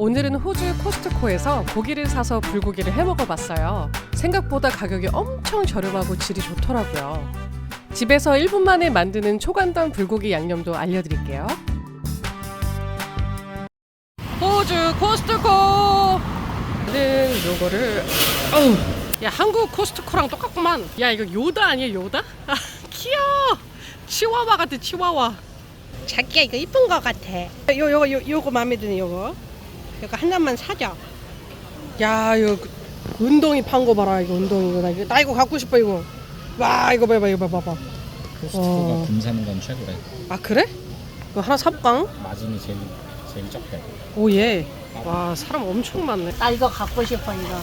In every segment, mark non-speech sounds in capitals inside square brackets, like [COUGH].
오늘은 호주 코스트코에서 고기를 사서 불고기를 해 먹어봤어요. 생각보다 가격이 엄청 저렴하고 질이 좋더라고요. 집에서 1분 만에 만드는 초간단 불고기 양념도 알려드릴게요. 호주 코스트코! 는 요거를 어우 야 한국 코스트코랑 똑같구만 야 이거 요다 아니야 요다? 아 귀여워 치와와 같아 치와와 자기야 이거 이쁜 거 같아. 요 요거 요, 요거 마음에 드네 요거. 요거 하나만 사자. 야 이거 그 운동이 판 거 봐라 이거 운동이 이거 나 이거 나 이거 갖고 싶어 이거 와 이거 봐봐 이거 봐봐 코스트코가 어. 금 사는 건 최고래. 아 그래? 이거 하나 사볼까? 마진이 제일 제일 적대. 오 예 와 사람 엄청 많네 나 이거 갖고 싶어 이거.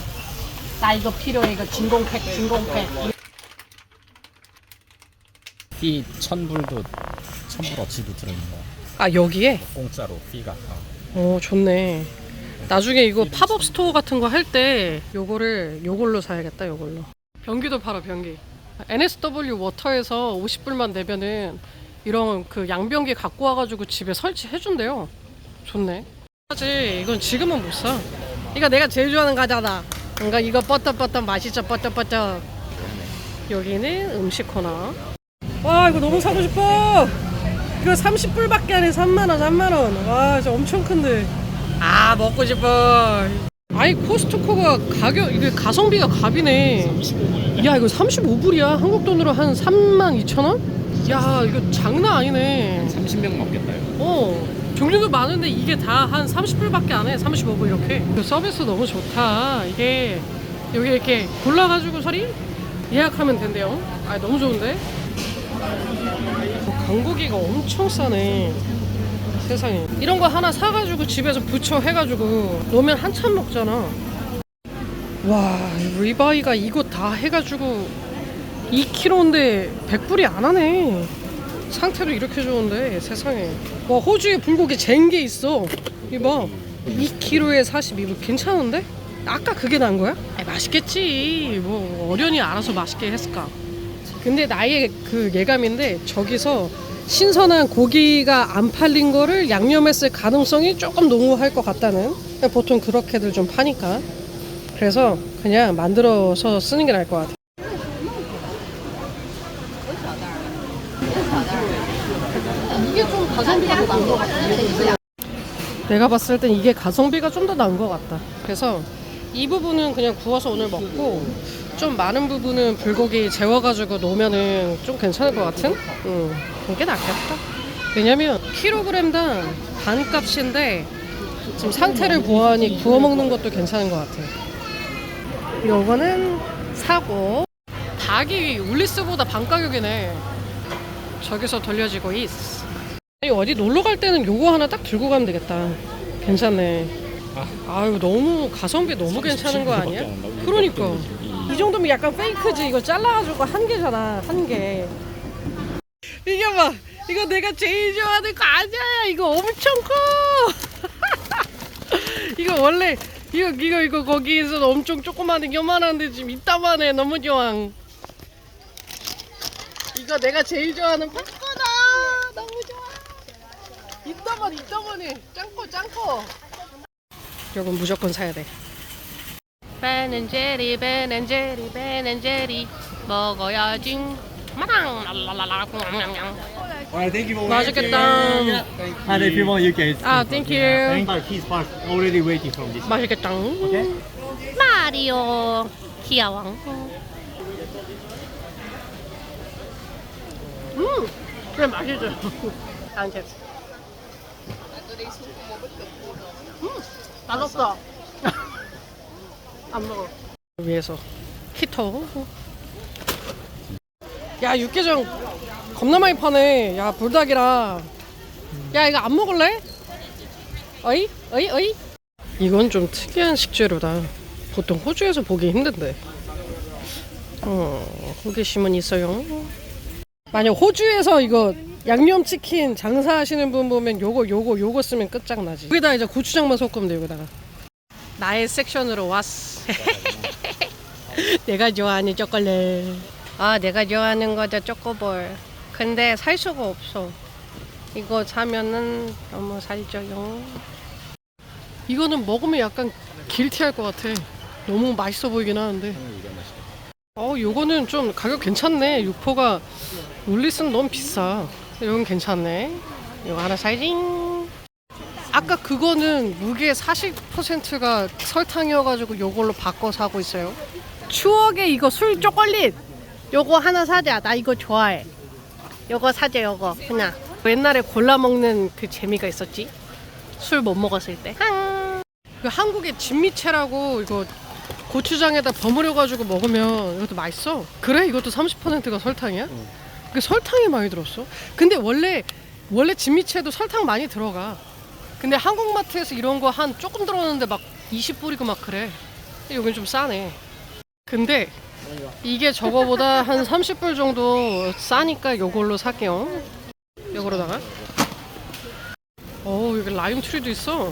나 이거 필요해 이거 진공팩 진공팩. 피 천불도 천불 어치도 들어있는 거야. 아 여기에? 공짜로 피가. 어. 오 좋네 나중에 이거 팝업 스토어 같은 거 할 때 요거를 요걸로 사야겠다 요걸로. 변기도 팔아 변기. NSW 워터에서 50불만 내면은 이런 그 양변기 갖고 와가지고 집에 설치해 준대요. 좋네. 하지 이건 지금은 못사. 이거 내가 제일 좋아하는 과자다. 뭔가 이거 뻗떡뻗떡 맛있죠 뻗떡뻗떡 여기는 음식 코너. 와 이거 너무 사고 싶어. 이거 30불밖에 안 해. 3만원 3만원. 와 진짜 엄청 큰데 아 먹고 싶어. 아이 코스트코가 가격 이게 가성비가 갑이네. 야 이거 35불이야. 한국 돈으로 한 3만 2천 원? 야 이거 장난 아니네. 30명 넘겠다 이거. 어 종류도 많은데 이게 다 한 30불밖에 안 해. 35불 이렇게. 그 서비스 너무 좋다. 이게 여기 이렇게 골라가지고 서리 예약하면 된대요. 아 너무 좋은데? 어, 강고기가 엄청 싸네 세상에. 이런 거 하나 사가지고 집에서 부쳐 해가지고 놓으면 한참 먹잖아. 와 리바이가 이거 다 해가지고 2kg인데 100불이 안 하네. 상태도 이렇게 좋은데 세상에. 와 호주에 불고기 쟁 게 있어. 이봐. 2kg에 42불 괜찮은데? 아까 그게 난 거야? 아, 맛있겠지. 뭐 어련히 알아서 맛있게 했을까. 근데 나의 그 예감인데 저기서 신선한 고기가 안 팔린 거를 양념했을 가능성이 조금 농후할 것 같다는 보통 그렇게들 좀 파니까. 그래서 그냥 만들어서 쓰는 게 나을 것 같아. 이게 좀 가성비가 더 나은 것 같아 내가 봤을 땐 이게 가성비가 좀 더 나은 것 같다. 그래서 이 부분은 그냥 구워서 오늘 먹고 좀 많은 부분은 불고기 재워가지고 놓으면은 좀 괜찮을 것 같은? 응, 그게 낫겠다. 왜냐면 킬로그램당 반값인데 지금 상태를 보아하니 구워 먹는 것도 괜찮은 것 같아. 요거는 사고 닭이 울리스보다 반 가격이네. 저기서 돌려지고 있어. 아니 어디 놀러 갈 때는 요거 하나 딱 들고 가면 되겠다. 괜찮네. 아유 너무 가성비 너무 괜찮은 거 아니야? 그러니까. 이 정도면 약간 페이크지. 이거 잘라가지고 한 개잖아. 한 개. 이게 봐. 이거 내가 제일 좋아하는 과자야. 이거 엄청 커. [LAUGHS] 이거 원래 이거 이거 이거 거기에서 엄청 조그마한 요만한데 지금 이따만해. 너무 좋아. 이거 내가 제일 좋아하는 팝콘아. 너무 좋아. 이따만 이따만해. 짱커 짱커. 이건 무조건 사야 돼. 베는제리 베는제리 베는제리 먹어야지 마당 랄랄랄라 Alright, thank you for 맛있겠다 And if you want, you can. 아 땡큐 Park, he's parked already waiting from this. 맛있겠다 Okay? 마리오 귀여워. 음 그래 맛있어 안 겠어 음 맛없어 안 먹어. 위에서. 히터 야 육개장 겁나 많이 파네. 야 불닭이랑 야 이거 안 먹을래? 어이? 어이? 어이? 이건 좀 특이한 식재료다. 보통 호주에서 보기 힘든데. 어 호기심은 있어요. 만약 호주에서 이거 양념치킨 장사하시는 분 보면 요거 요거 요거 쓰면 끝장나지. 여기다 이제 고추장만 섞으면 돼 여기다가 나의 섹션으로 왔어 [LAUGHS] 내가 좋아하는 초콜릿 아 내가 좋아하는 거죠 초코볼 근데 살 수가 없어 이거 사면은 너무 살쪄요 이거는 먹으면 약간 길티할 것 같아. 너무 맛있어 보이긴 하는데. 어, 요거는 좀 가격 괜찮네. 육포가 울리스는 너무 비싸. 이건 괜찮네. 이거 하나 사이징. 아까 그거는 무게 40%가 설탕이어가지고 요걸로 바꿔 사고 있어요. 추억의 이거 술 초콜릿. 요거 하나 사자. 나 이거 좋아해. 요거 사자 요거 그냥. 옛날에 골라 먹는 그 재미가 있었지. 술 못 먹었을 때. 그 한국의 진미채라고 이거 고추장에다 버무려가지고 먹으면 이것도 맛있어. 그래? 이것도 30%가 설탕이야? 그 설탕이 많이 들었어. 근데 원래 원래 진미채도 설탕 많이 들어가. 근데 한국마트에서 이런 거 한 조금 들어오는데 막 20불이고 막 그래. 근데 여긴 좀 싸네. 근데 이게 저거보다 한 30불 정도 싸니까 요걸로 살게요. 요거로다가. 어 여기 라임 트리도 있어.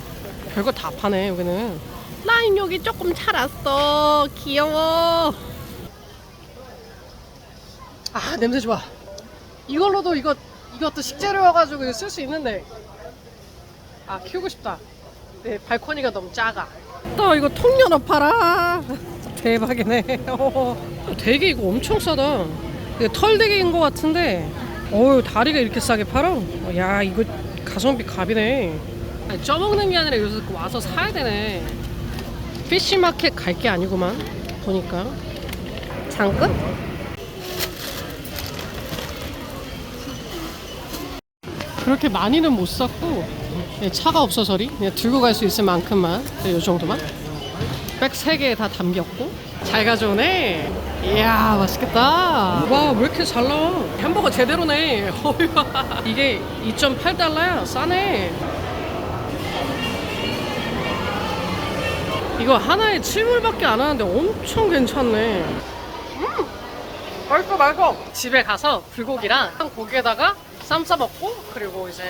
별거 다 파네 여기는. 라임 여기 조금 자랐어. 귀여워. 아 냄새 좋아. 이걸로도 이거 이것도 식재료여가지고 쓸 수 있는데. 아 키우고 싶다. 네 발코니가 너무 작아. 또 이거 통연어 팔아. [LAUGHS] 대박이네. 어, 되게 이거 엄청 싸다. 이거 털되게인 것 같은데. 어우 다리가 이렇게 싸게 팔아. 어, 야 이거 가성비 갑이네. 아니, 쪄먹는 게 아니라 여기서 와서 사야 되네. 피쉬마켓 갈 게 아니구만. 보니까. 잠깐? 그렇게 많이는 못 샀고 예, 차가 없어서리. 그냥 들고 갈 수 있을 만큼만. 이 정도만. 백 3개 다 담겼고. 잘 가져오네. 이야 맛있겠다. 와 왜 이렇게 잘 나와? 햄버거 제대로네. [LAUGHS] 어이야. 이게 2.8달러야. 싸네. 이거 하나에 7불밖에 안 하는데 엄청 괜찮네. 음! 맛있어 맛있어. 집에 가서 불고기랑 고기에다가 쌈 싸 먹고 그리고 이제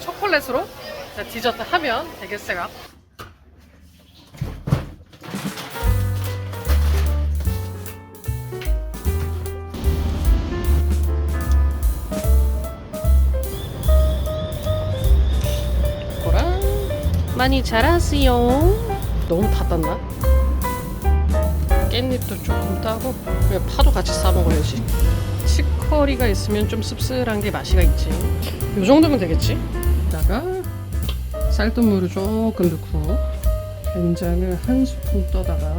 초콜릿으로 디저트 하면 되겠어요. 이거랑 많이 자랐어요. 너무 다 땄나? 깻잎도 조금 따고 파도 같이 싸 먹어야지. 치커리가 있으면 좀 씁쓸한 게 맛이가 있지. 요 정도면 되겠지? 다가 쌀뜨물을 조금 넣고 된장을 한 스푼 떠다가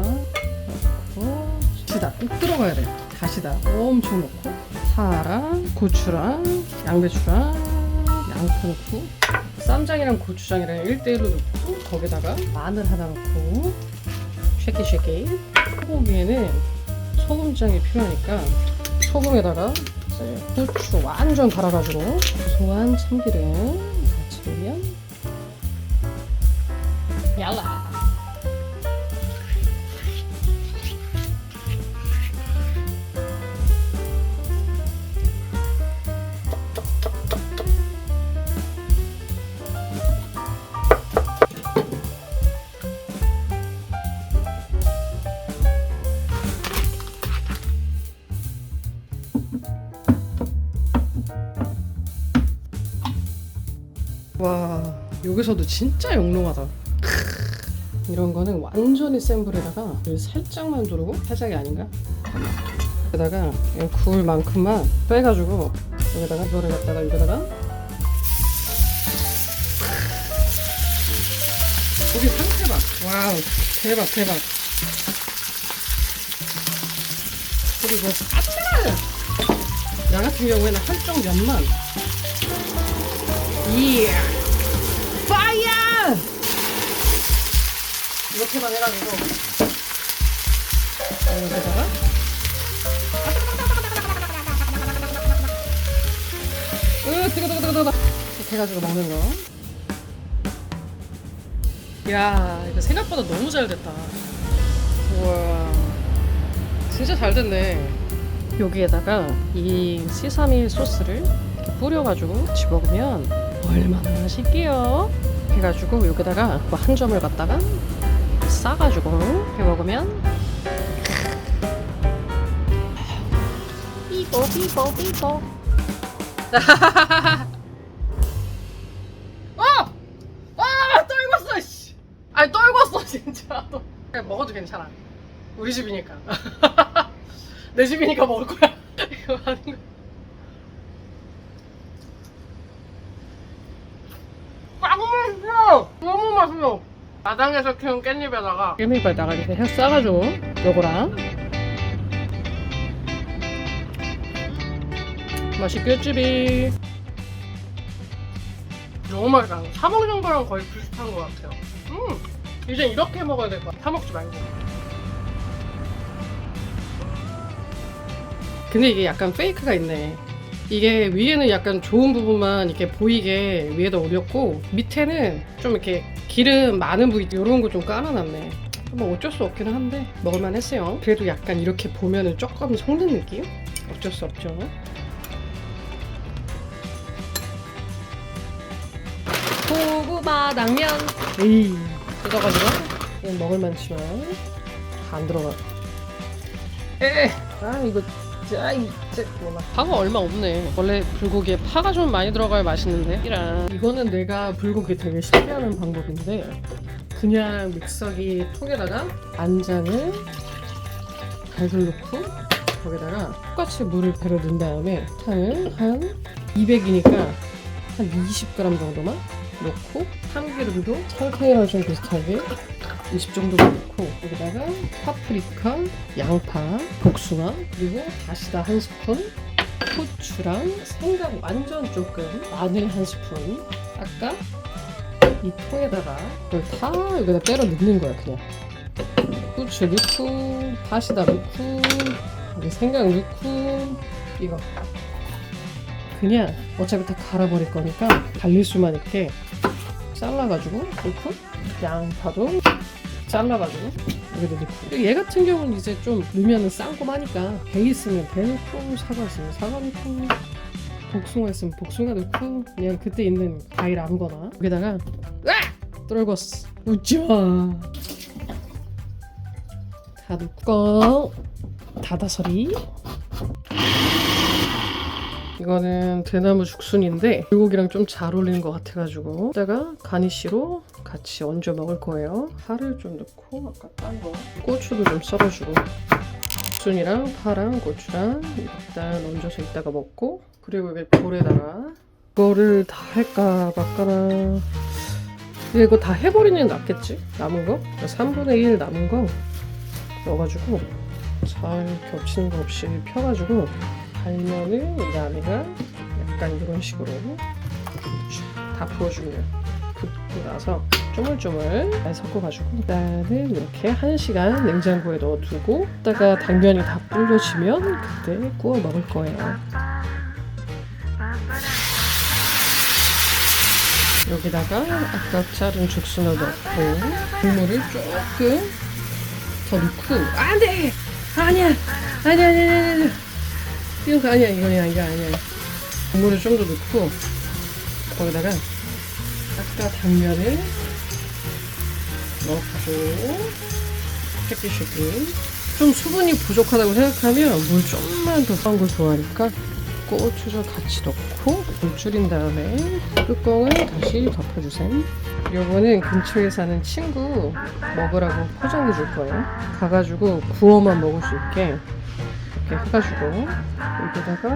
넣고 다시다. 꼭 들어가야 돼. 다시다. 엄청 넣고. 파랑 고추랑 양배추랑 양파 넣고 쌈장이랑 고추장이랑 1대1로 넣고 거기다가 마늘 하나 넣고 쉐키 쉐키 소고기에는 소금장이 필요하니까 소금에다가 후추 완전 갈아가지고 고소한 참기름 같이 넣으면 얄라 와 여기서도 진짜 영롱하다 이런 거는 완전히 센 불에다가 물 살짝만 두르고 살짝이 아닌가? 여기다가 구울 만큼만 빼가지고 여기다가 이거를 갖다가 여기다가 고기 상태 봐 와우 대박 대박. 그리고 아차라 나 같은 경우에는 한쪽 면만. 이야 파이어 이렇게만 해가지고 여기다가 으 뜨거 뜨거 뜨거 뜨거 이렇게 해가지고 먹는 거. 야 이거 생각보다 너무 잘 됐다. 우와 진짜 잘 됐네. 여기에다가 이 시사밀 소스를 이렇게 뿌려가지고 먹으면 얼마나 맛있게요. 해가지고 여기다가 뭐한 점을 갖다가 싸가지고 이렇게 먹으면 삐보 삐보 삐보. 어! 아! 또 익었어! 씨! 아, 진짜 너. 그냥 먹어도 괜찮아. 우리 집이니까. [LAUGHS] 내 집이니까 먹을 거야. [LAUGHS] 이거 아닌 거. 너무 맛있어! 너무 맛있어! 마당에서 키운 깻잎에다가 깻잎에다가 이렇게 해 싸가지고 요거랑 맛있겠지비. 너무 맛있다. 사 먹는 거랑 거의 비슷한 것 같아요. 음 이제 이렇게 먹어야 될 것 같아. 사 먹지 말고. 근데 이게 약간 페이크가 있네 이게 위에는 약간 좋은 부분만 이렇게 보이게 위에다 올렸고 밑에는 좀 이렇게 기름 많은 부위 이런 거 좀 깔아놨네. 뭐 어쩔 수 없기는 한데 먹을만 했어요. 그래도 약간 이렇게 보면은 조금 속는 느낌? 어쩔 수 없죠. 고구마 당면. 에이 뜯어가지고 이건 먹을만 치만 안 들어가. 에, 아 이거 아이 파가 얼마 없네. 원래 불고기에 파가 좀 많이 들어가야 맛있는데. 이랑 이거는 내가 불고기 되게 쉽게 하는 방법인데 그냥 믹서기 통에다가 안장을 달걀 넣고 거기다가 똑같이 물을 배려 넣은 다음에 탄을 한 200이니까 한 20g 정도만 넣고 참기름도 설탕이랑 좀 비슷하게 20 정도 넣고 여기다가 파프리카, 양파, 복숭아 그리고 다시다 한 스푼 후추랑 생강 완전 조금 마늘 한 스푼. 아까 이 통에다가 그걸 다 여기다 때려 넣는 거야 그냥. 후추 넣고 다시다 넣고 여기 생강 넣고 이거. 그냥 어차피 다 갈아버릴 거니까 갈릴 수만 있게 잘라가지고 넣고 양파도 잘라가지고. 여기다 넣고 얘 같은 경우는 이제 좀 넣으면 싼고 하니까 배 있으면 배 넣고 사과 있으면 사과 넣고 복숭아 있으면 복숭아 넣고 그냥 그때 있는 과일 아무거나. 여기다가 으악! 떨궜어. 웃지마. 다 넣고 다다서리 이거는 대나무 죽순인데 불고기랑 좀 잘 어울리는 것 같아가지고 이따가 가니쉬로 같이 얹어 먹을 거예요 파를 좀 넣고 아까 딴 거 고추도 좀 썰어주고 죽순이랑 파랑 고추랑 일단 얹어서 이따가 먹고 그리고 여기 볼에다가 이거를 다 할까 말까나 이거 다 해버리는 게 낫겠지? 남은 거? 3분의 1 남은 거 넣어가지고 잘 겹치는 거 없이 펴가지고 달면을 이 안에가 약간 이런 식으로 다 부어주면 붓고 나서 잘 섞어가지고 일단은 이렇게 1시간 냉장고에 넣어두고 이따가 당면이 다 불려지면 그때 구워 먹을 거예요. 여기다가 아까 자른 죽순을 넣고 국물을 조금 더 넣고. 안돼 아니야! 아니야 아니야 아니야 아니야 이거 아니야 이거 아니야 이거 아니야. 국물을 좀 더 넣고 거기다가 아까 당면을 넣고 쉐끼쉐끼 좀 수분이 부족하다고 생각하면 물 좀만 더싼걸 좋아하니까 고추를 같이 넣고 물 줄인 다음에 뚜껑을 다시 덮어주세요. 요거는 근처에 사는 친구 먹으라고 포장해 줄 거예요. 가가지고 구워만 먹을 수 있게 이렇게 해가지고 여기다가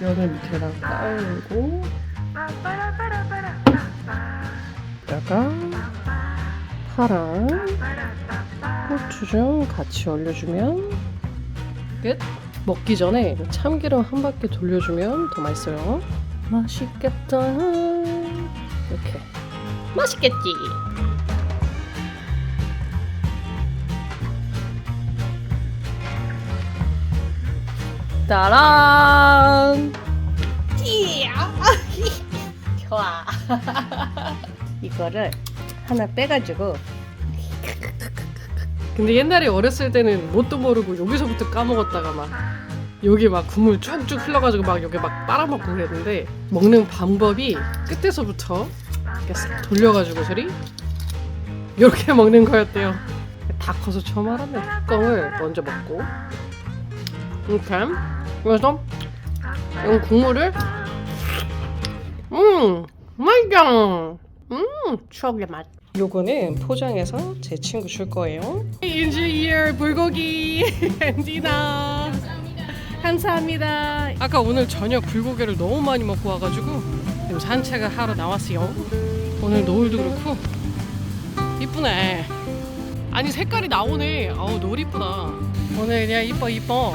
면을 밑에다 깔고 여기다가 파랑 고추 좀 같이 올려주면 끝. 먹기 전에 참기름 한 바퀴 돌려주면 더 맛있어요. 맛있겠다. 이렇게. 맛있겠지 따란 이야. [LAUGHS] 좋아. [LAUGHS] 이거를 하나 빼가지고 근데 옛날에 어렸을 때는 뭣도 모르고 여기서부터 까먹었다가 막 여기 막 국물 쭉쭉 흘러가지고 막 여기 막 빨아먹고 그랬는데 먹는 방법이 끝에서부터 이렇게 싹 돌려가지고 소리 이렇게 [LAUGHS] 먹는 거였대요. 다 커서 처음 알았네. 뚜껑을 먼저 먹고 이렇게 그래서 이 국물을 음 맛있죠. 음 추억의 맛. 요거는 포장해서 제 친구 줄 거예요. 인지이어 불고기 [LAUGHS] 디나 감사합니다. 아까 오늘 저녁 불고기를 너무 많이 먹고 와가지고 지금 산책을 하러 나왔어요. 오늘 노을도 그렇고 이쁘네. 아니 색깔이 나오네. 아우 노을 이쁘다. 오늘 그냥 이뻐 이뻐.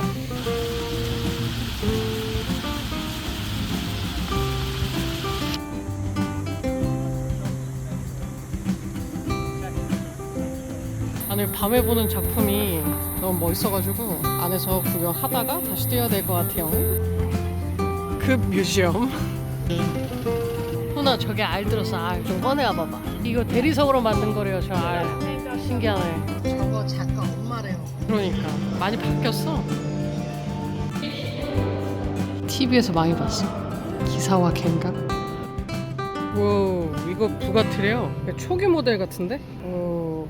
오늘 밤에 보는 작품이 너무 멋있어가지고 안에서 구경하다가 다시 뛰어야 될 것 같아요. 그 뮤지엄. 훈아 저게 알 들었어 알. 좀 꺼내와 봐봐. 이거 대리석으로 만든 거래요 저 알. 신기하네. 저거 작가 엄마래요. 그러니까 많이 바뀌었어. TV에서 많이 봤어. 기사와 갱가. 와 이거 부가티래요. 초기 모델 같은데? 어,